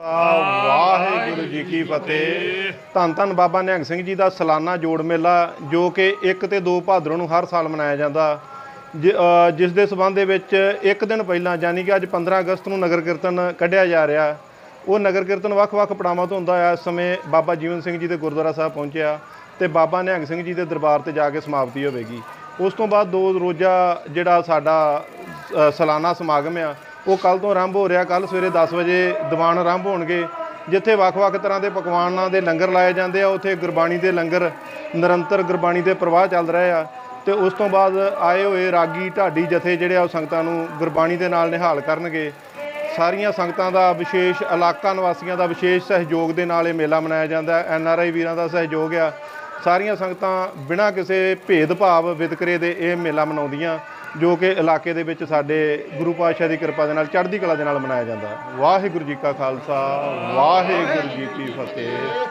ਵਾਹਿਗੁਰੂ ਜੀ ਕੀ ਫਤਿਹ। ਧੰਨ ਧੰਨ ਬਾਬਾ ਨਿਹੰਗ ਸਿੰਘ ਜੀ ਦਾ ਸਾਲਾਨਾ ਜੋੜ ਮੇਲਾ ਜੋ ਕਿ ਇੱਕ ਤੇ ਦੋ ਭਾਦਰੋਂ ਨੂੰ ਹਰ ਸਾਲ ਮਨਾਇਆ ਜਾਂਦਾ। ਜਿਸ ਦੇ ਸਬੰਧ ਦੇ ਵਿੱਚ ਇੱਕ ਦਿਨ ਪਹਿਲਾਂ ਯਾਨੀ ਕਿ ਅੱਜ 15 ਅਗਸਤ ਨੂੰ ਨਗਰ ਕੀਰਤਨ ਕੱਢਿਆ ਜਾ ਰਿਹਾ। ਉਹ ਨਗਰ ਕੀਰਤਨ ਵੱਖ-ਵੱਖ ਪੜਾਵਾਂ ਤੋਂ ਹੁੰਦਾ ਆ। ਇਸ ਸਮੇਂ ਬਾਬਾ ਜੀਵਨ ਸਿੰਘ ਜੀ ਦੇ ਗੁਰਦੁਆਰਾ ਸਾਹਿਬ ਪਹੁੰਚਿਆ ਤੇ ਬਾਬਾ ਨਿਹੰਗ ਸਿੰਘ ਜੀ ਦੇ ਦਰਬਾਰ ਤੇ ਜਾ ਕੇ ਸਮਾਪਤੀ ਹੋਵੇਗੀ। ਉਸ ਤੋਂ ਬਾਅਦ ਦੋ ਰੋਜ਼ਾ ਜਿਹੜਾ ਸਾਡਾ ਅ, ਸਾਲਾਨਾ ਸਮਾਗਮ ਆ ਉਹ ਕੱਲ ਤੋਂ ਆਰੰਭ ਹੋ ਰਿਹਾ। ਕੱਲ ਸਵੇਰੇ 10 ਵਜੇ ਦੀਵਾਨ ਆਰੰਭ ਹੋਣਗੇ ਜਿੱਥੇ ਵੱਖ-ਵੱਖ ਤਰ੍ਹਾਂ ਦੇ ਪਕਵਾਨਾਂ ਦੇ ਲੰਗਰ ਲਾਏ ਜਾਂਦੇ ਆ। ਉੱਥੇ ਗੁਰਬਾਣੀ ਦੇ ਲੰਗਰ ਨਿਰੰਤਰ ਗੁਰਬਾਣੀ ਦੇ ਪ੍ਰਵਾਹ ਚੱਲ ਰਹੇ ਆ। ਤੇ ਉਸ ਤੋਂ ਬਾਅਦ ਆਏ ਹੋਏ ਰਾਗੀ ਢਾਡੀ ਜਥੇ ਜਿਹੜੇ ਆ ਉਹ ਸੰਗਤਾਂ ਨੂੰ ਗੁਰਬਾਣੀ ਦੇ ਨਾਲ ਨਿਹਾਲ ਕਰਨਗੇ। ਸਾਰੀਆਂ ਸੰਗਤਾਂ ਦਾ ਵਿਸ਼ੇਸ਼, ਇਲਾਕਾ ਨਿਵਾਸੀਆਂ ਦਾ ਵਿਸ਼ੇਸ਼ ਸਹਿਯੋਗ ਦੇ ਨਾਲ ਇਹ ਮੇਲਾ ਮਨਾਇਆ ਜਾਂਦਾ ਹੈ। ਐਨ ਆਰ ਆਈ ਵੀਰਾਂ ਦਾ ਸਹਿਯੋਗ ਆ। ਸਾਰੀਆਂ ਸੰਗਤਾਂ ਬਿਨਾਂ ਕਿਸੇ ਭੇਦਭਾਵ ਵਿਤਕਰੇ ਦੇ ਇਹ ਮੇਲਾ ਮਨਾਉਂਦੀਆਂ, ਜੋ ਕਿ ਇਲਾਕੇ ਦੇ ਵਿੱਚ ਸਾਡੇ ਗੁਰੂ ਪਾਤਸ਼ਾਹ ਦੀ ਕਿਰਪਾ ਦੇ ਨਾਲ, ਚੜ੍ਹਦੀ ਕਲਾ ਦੇ ਨਾਲ ਮਨਾਇਆ ਜਾਂਦਾ ਹੈ। ਵਾਹਿਗੁਰੂ ਜੀ ਕਾ ਖਾਲਸਾ, ਵਾਹਿਗੁਰੂ ਜੀ ਕੀ ਫਤਿਹ।